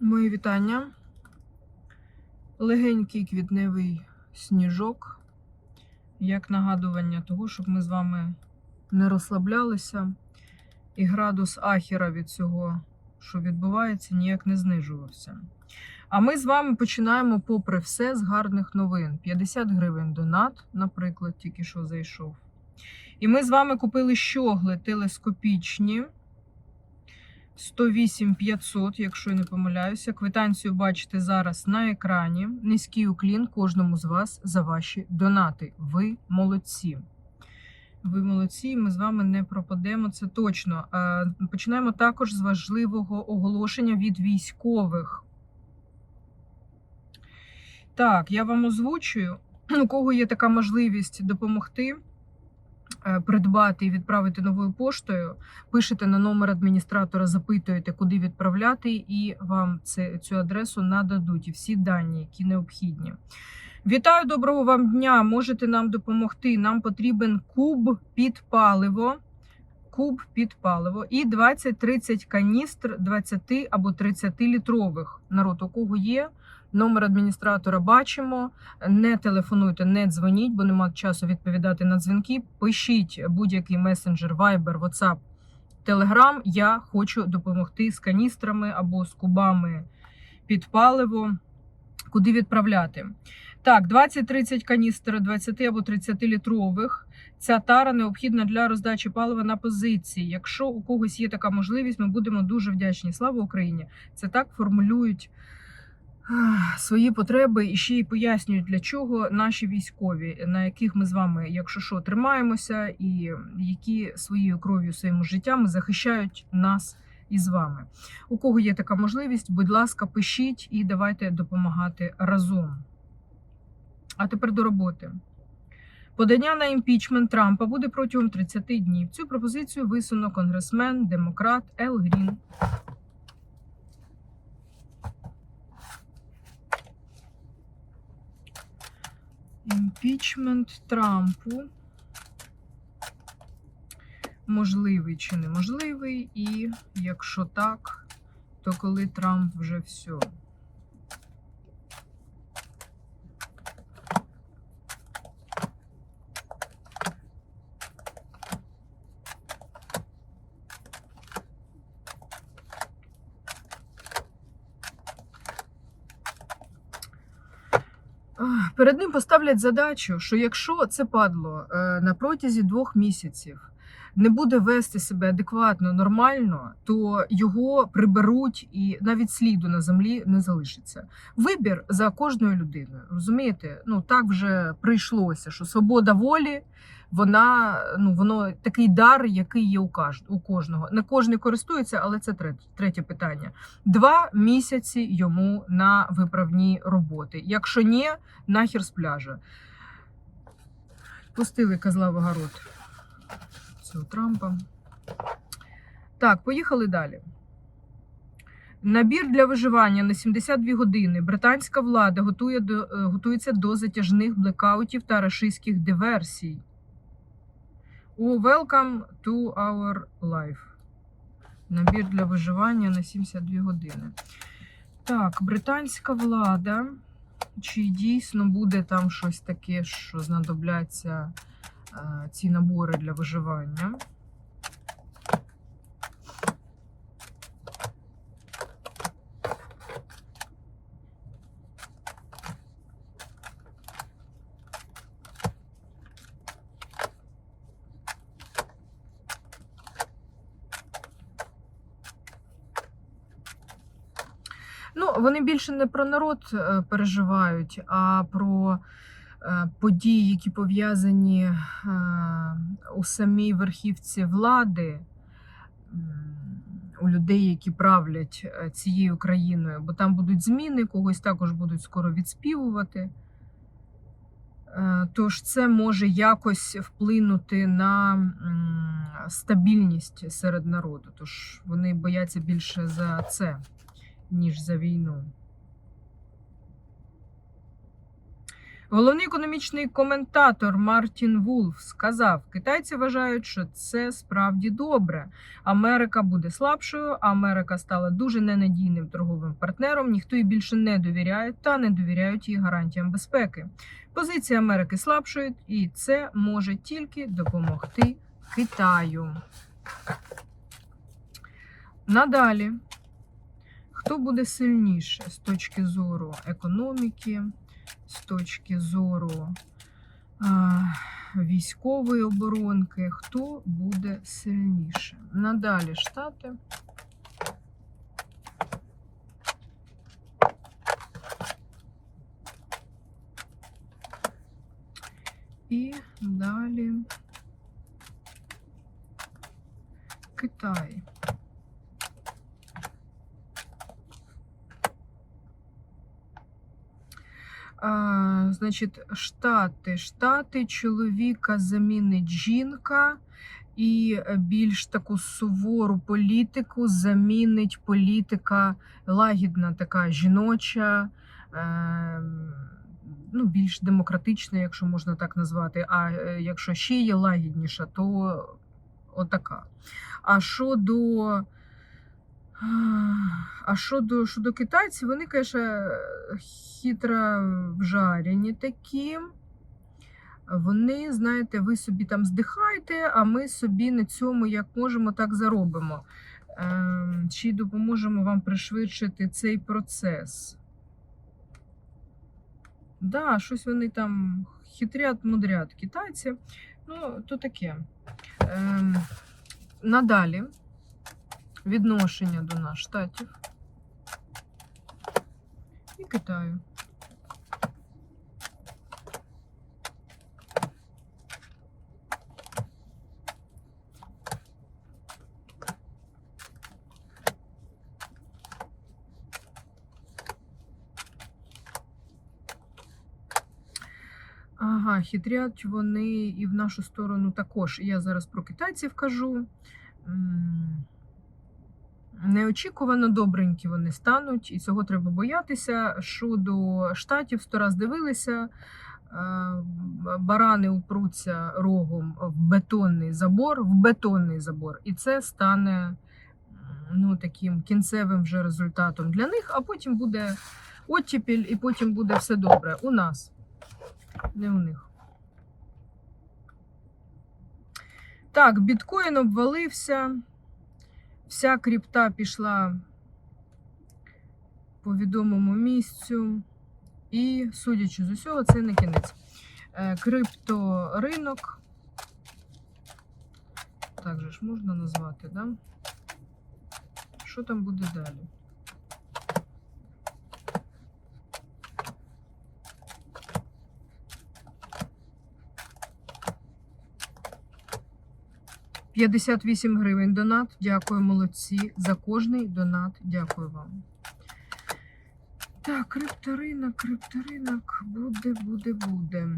Мої вітання. Легенький квітневий сніжок, як нагадування того, щоб ми з вами не розслаблялися, і градус ахіра від цього, що відбувається, ніяк не знижувався. А ми з вами починаємо, попри все, з гарних новин. 50 гривень донат, наприклад, тільки що зайшов. І ми з вами купили щогли телескопічні. 108 500, якщо я не помиляюся. Квитанцію бачите зараз на екрані. Низький уклін кожному з вас за ваші донати. Ви молодці. Ви молодці, ми з вами не пропадемо. Це точно. Починаємо також з важливого оголошення від військових. Так, я вам озвучую, у кого є така можливість допомогти. Е, Придбати і відправити новою поштою, пишете на номер адміністратора, запитуєте, куди відправляти, і вам цю адресу нададуть і всі дані, які необхідні. Вітаю, доброго вам дня! Можете нам допомогти. Нам потрібен куб під паливо. Куб під паливо і 20-30 каністр 20 або 30 літрових. Народ, у кого є. Номер адміністратора бачимо. Не телефонуйте, не дзвоніть, бо нема часу відповідати на дзвінки. Пишіть будь-який месенджер, Viber, WhatsApp, Telegram. Я хочу допомогти з каністрами або з кубами під паливо. Куди відправляти? Так, 20-30 каністр, 20 або 30 літрових. Ця тара необхідна для роздачі палива на позиції. Якщо у когось є така можливість, ми будемо дуже вдячні. Слава Україні! Це так формулюють свої потреби і ще й пояснюють, для чого наші військові, на яких ми з вами, якщо що, тримаємося, і які своєю кров'ю, своїм життям захищають нас із вами. У кого є така можливість, будь ласка, пишіть і давайте допомагати разом. А тепер до роботи. Подання на імпічмент Трампа буде протягом 30 днів. Цю пропозицію висунув конгресмен, демократ Ел Грін. Імпічмент Трампу. Можливий чи неможливий, і якщо так, то коли Трамп вже все. Перед ним поставлять задачу, що якщо це падло е, на протязі двох місяців не буде вести себе адекватно, нормально, то його приберуть і навіть сліду на землі не залишиться. Вибір за кожною людиною. Розумієте? Ну так вже прийшлося, що свобода волі. Вона ну воно такий дар, який є у у кожного. Не кожен користується, але це третє, третє питання. Два місяці йому на виправні роботи. Якщо ні, нахер з пляжа. Пустили козла в огород цього Трампа. Так, поїхали далі. Набір для виживання на 72 години. Британська влада готує до, е, готується до затяжних блекаутів та рашистських диверсій. О, welcome to our life. Набір для виживання на 72 години. Так, британська влада. Чи дійсно буде там щось таке, що знадобляться е, ці набори для виживання? Ну, вони більше не про народ е, переживають, а про е, події, які пов'язані е, у самій верхівці влади, у людей, які правлять цією країною, бо там будуть зміни, когось також будуть скоро відспівувати. Тож це може якось вплинути на стабільність серед народу. Тож вони бояться більше за це ніж за війну. Головний економічний коментатор Мартін Вулф сказав: китайці вважають, що це справді добре. Америка буде слабшою. Америка стала дуже ненадійним торговим партнером. Ніхто їй більше не довіряє та не довіряють їй гарантіям безпеки. Позиція Америки слабшою, і це може тільки допомогти Китаю. Надалі, хто буде сильніше з точки зору економіки, з точки зору а, військової оборонки, хто буде сильніше? Надалі Штати. І далі Китай. А, Штати. Штати чоловіка замінить жінка, і більш таку сувору політику замінить політика лагідна, така жіноча, е, ну, більш демократична, якщо можна так назвати. А е, якщо ще є лагідніша, то отака. А щодо а щодо, щодо китайців, вони, звісно, хитро вжарені такі. Вони, знаєте, ви собі там здихайте, а ми собі на цьому як можемо, так заробимо. Ем, Чи допоможемо вам пришвидшити цей процес? Да, щось вони там хитрят, мудрят китайці. Ну, то таке. Ем, Надалі відношення до нас штатів і Китаю. Хитрять вони і в нашу сторону також. Я зараз про китайців кажу. Неочікувано добренькі вони стануть, і цього треба боятися. Щодо штатів, сто раз дивилися, е, барани упруться рогом в бетонний забор, в бетонний забор, і це стане ну, таким кінцевим вже результатом для них, а потім буде оттепіль, і потім буде все добре. У нас, не у них. Так, біткоін обвалився. Вся крипта пішла по відомому місцю. І, судячи з усього, це не кінець. Е, Крипторинок. Так же ж можна назвати, да? Що там буде далі? П'ятдесят вісім гривень донат. Дякую, молодці. За кожний донат. Дякую вам. Так, крипторинок, крипторинок. Буде, буде, буде.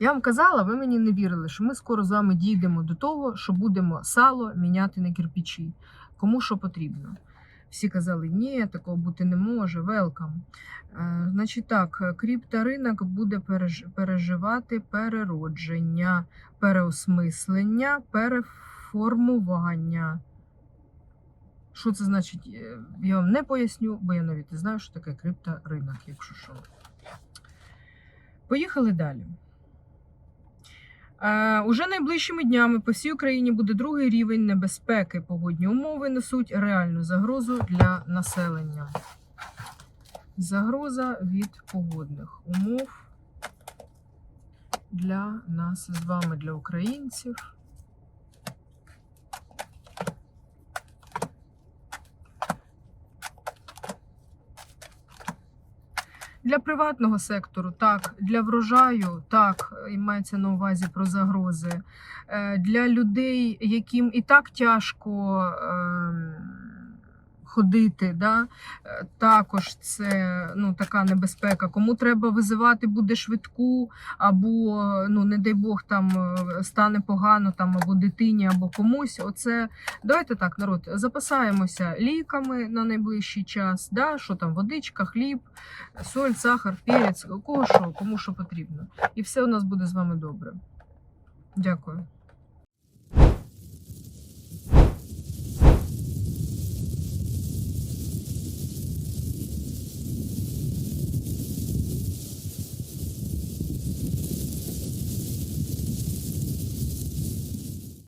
Я вам казала, ви мені не вірили, що ми скоро з вами дійдемо до того, що будемо сало міняти на кирпичі. Кому що потрібно. Всі казали, ні, такого бути не може, велкам. Е, Значить так, крипторинок буде переживати переродження, переосмислення, переформування. Що це значить? Е, Я вам не поясню, бо я навіть не знаю, що таке крипторинок, якщо що. Поїхали далі. Е, Уже найближчими днями по всій Україні буде другий рівень небезпеки. Погодні умови несуть реальну загрозу для населення. Загроза від погодних умов для нас з вами, для українців. Для приватного сектору так, для врожаю так, і мається на увазі про загрози. Е, Для людей, яким і так тяжко ем, ходити. Да? Е, Також це ну, така небезпека. Кому треба визивати буде швидку, або, ну, не дай Бог, там е, стане погано там, або дитині, або комусь. Оце давайте так, народ, запасаємося ліками на найближчий час. Да? Що там, водичка, хліб, соль, сахар, перець, кого що, кому що потрібно. І все у нас буде з вами добре. Дякую.